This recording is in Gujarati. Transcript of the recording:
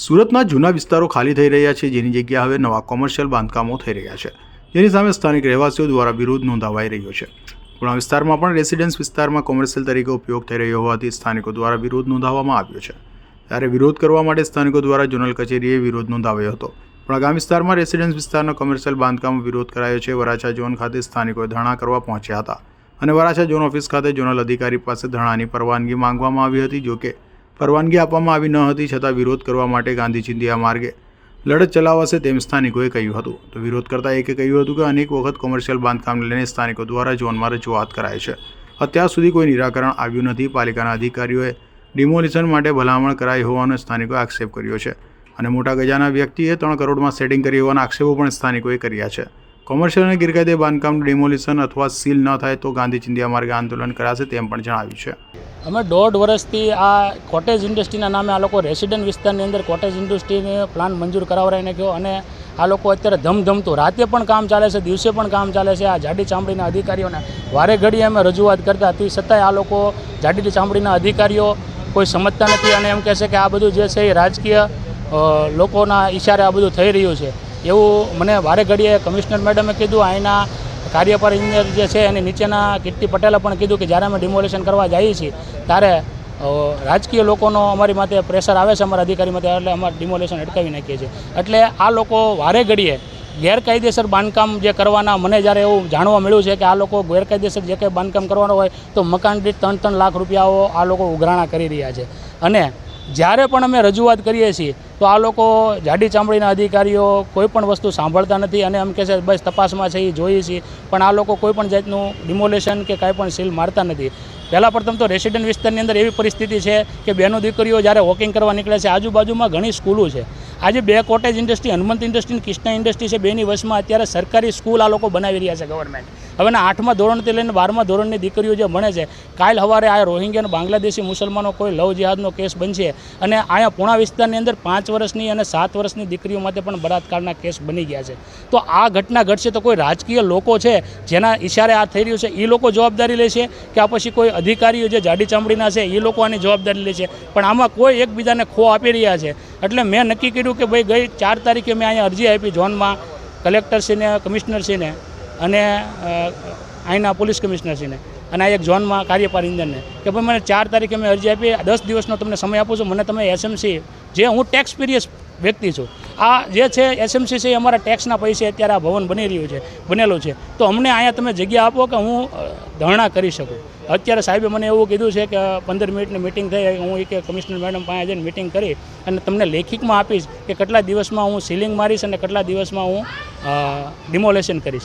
સુરતના જૂના વિસ્તારો ખાલી થઈ રહ્યા છે, જેની જગ્યાએ હવે નવા કોમર્શિયલ બાંધકામો થઈ રહ્યા છે. જેની સામે સ્થાનિક રહેવાસીઓ દ્વારા વિરોધ નોંધાવાઈ રહ્યો છે. ઘણા વિસ્તારમાં પણ રેસિડેન્સ વિસ્તારમાં કોમર્શિયલ તરીકે ઉપયોગ થઈ રહ્યો હોવાથી સ્થાનિકો દ્વારા વિરોધ નોંધાવવામાં આવ્યો છે. ત્યારે વિરોધ કરવા માટે સ્થાનિકો દ્વારા જોનલ કચેરીએ વિરોધ નોંધાવ્યો હતો. પણ ગામ વિસ્તારમાં રેસિડેન્સ વિસ્તારના કોમર્શિયલ બાંધકામ વિરોધ કરાયો છે. વરાછા ઝોન ખાતે સ્થાનિકોએ ધરણા કરવા પહોંચ્યા હતા. અને વરાછા ઝોન ઓફિસ ખાતે ઝોનલ અધિકારી પાસે ધરણાની પરવાનગી માંગવામાં આવી હતી જોકે પરવાનગી આપવામાં આવી ન હતી છતાં વિરોધ કરવા માટે ગાંધી ચિંધિયા માર્ગે લડત ચલાવાશે તેમ સ્થાનિકોએ કહ્યું હતું. તો વિરોધ કરતા એકે કહ્યું હતું કે અનેક વખત કોમર્શિયલ બાંધકામને લઈને સ્થાનિકો દ્વારા ઝોનમાં રજૂઆત કરાય છે. અત્યાર સુધી કોઈ નિરાકરણ આવ્યું નથી. પાલિકાના અધિકારીઓએ ડિમોલિશન માટે ભલામણ કરાઈ હોવાનો સ્થાનિકોએ આક્ષેપ કર્યો છે અને મોટા ગજાના વ્યક્તિએ ત્રણ કરોડમાં સેટિંગ કરી હોવાના આક્ષેપો પણ સ્થાનિકોએ કર્યા છે. કોમર્શિયલ અને ગેરકાયદે બાંધકામનું ડિમોલિશન અથવા સીલ ન થાય તો ગાંધી ચિંધિયા માર્ગે આંદોલન કરાશે તેમ પણ જણાવ્યું છે. અમે દોઢ વર્ષથી આ કોટેજ ઇન્ડસ્ટ્રીના નામે આ લોકો રેસિડન્ટ વિસ્તારની અંદર કોટેજ ઇન્ડસ્ટ્રીને પ્લાન મંજૂર કરાવરાઈને ગયો અને આ લોકો અત્યારે ધમધમતું. રાતે પણ કામ ચાલે છે, દિવસે પણ કામ ચાલે છે. આ જાડી ચામડીના અધિકારીઓને વારે ઘડીએ અમે રજૂઆત કરતા હતી. છતાંય આ લોકો જાડી ચામડીના અધિકારીઓ કોઈ સમજતા નથી અને એમ કહે છે કે આ બધું જે છે એ રાજકીય લોકોના ઈશારે આ બધું થઈ રહ્યું છે. એવું મને વારે ઘડીએ કમિશનર મેડમે કીધું અહીંના કાર્યપાર ઇન્જિનિયર જે છે એની નીચેના કીર્તિ પટેલે પણ કીધું કે જ્યારે અમે ડિમોલેશન કરવા જઈએ છીએ, ત્યારે રાજકીય લોકોનો અમારી માથે પ્રેશર આવે છે અમારા અધિકારી માટે એટલે અમારે ડિમોલેશન અટકાવી નાખીએ છીએ. એટલે આ લોકો વારે ઘડીએ ગેરકાયદેસર બાંધકામ જે કરવાના, મને જ્યારે એવું જાણવા મળ્યું છે કે આ લોકો ગેરકાયદેસર જે કંઈ બાંધકામ કરવાનું હોય, તો મકાન દીઠ ત્રણ ત્રણ લાખ રૂપિયાઓ આ લોકો ઉઘરાણા કરી રહ્યા છે. અને જ્યારે પણ અમે રજૂઆત કરીએ છીએ, તો આ લોકો જાડી ચામડીના અધિકારીઓ કોઈ પણ વસ્તુ સાંભળતા નથી અને એમ કહે છે, બસ તપાસમાં છે એ જોઈએ છીએ. પણ આ લોકો કોઈ પણ જાતનું ડિમોલેશન કે કાંઈ પણ સીલ મારતા નથી. પહેલાં પ્રથમ તો રેસિડન્ટ વિસ્તારની અંદર એવી પરિસ્થિતિ છે કે બહેનો દીકરીઓ જ્યારે વોકિંગ કરવા નીકળે છે, આજુબાજુમાં ઘણી સ્કૂલો છે. આજે બે કોટેજ ઇન્ડસ્ટ્રી હનુમંત ઇન્ડસ્ટ્રી અને કિષ્ણા ઇન્ડસ્ટ્રી છે, બેની વચમાં અત્યારે સરકારી સ્કૂલ આ લોકો બનાવી રહ્યા છે ગવર્મેન્ટ હવેના આઠમા ધોરણથી લઈને બારમા ધોરણની દીકરીઓ જે ભણે છે, કાલ સવારે આ રોહિંગ્યા અને બાંગ્લાદેશી મુસલમાનો કોઈ લવ જિહાદનો કેસ બનશે અને અહીંયા પૂણા વિસ્તારની અંદર પાંચ વર્ષની અને સાત વર્ષની દીકરીઓ માટે પણ બળાત્કારના કેસ બની ગયા છે. તો આ ઘટના ઘટશે તો કોઈ રાજકીય લોકો છે જેના ઈશારે આ થઈ રહ્યું છે એ લોકો જવાબદારી લે છે કે આ પછી કોઈ અધિકારીઓ જે જાડી ચામડીના છે એ લોકો આની જવાબદારી લે છે પણ આમાં કોઈ એકબીજાને ખો આપી રહ્યા છે. એટલે મેં નક્કી કર્યું કે ભાઈ ગઈ ચાર તારીખે મેં અહીંયા અરજી આપી, ઝોનમાં કલેક્ટરશ્રીને કમિશનરશ્રીને અને અહીંના પોલીસ કમિશનરશ્રીને અને આ એક ઝોનમાં કાર્યપાલ ઇન્જનને કે ભાઈ મને ચાર તારીખે મેં અરજી આપી, દસ દિવસનો તમને સમય આપું છું, મને તમે એસએમસી જે હું ટેક્સ પીરિયસ વ્યક્તિ છું, આ જે છે એસએમસી છે એ અમારા ટેક્સના પૈસે અત્યારે આ ભવન બની રહ્યું છે, બનેલું છે. તો અમને અહીંયા તમે જગ્યા આપો કે હું ધરણા કરી શકું. અત્યારે સાહેબે મને એવું કીધું છે કે પંદર મિનિટની મિટિંગ થઈ, હું એક કમિશનર મેડમ પાસે જઈને મિટિંગ કરી અને તમને લેખિતમાં આપીશ કે કેટલા દિવસમાં હું સીલિંગ મારીશ અને કેટલા દિવસમાં હું ડિમોલેશન કરીશ.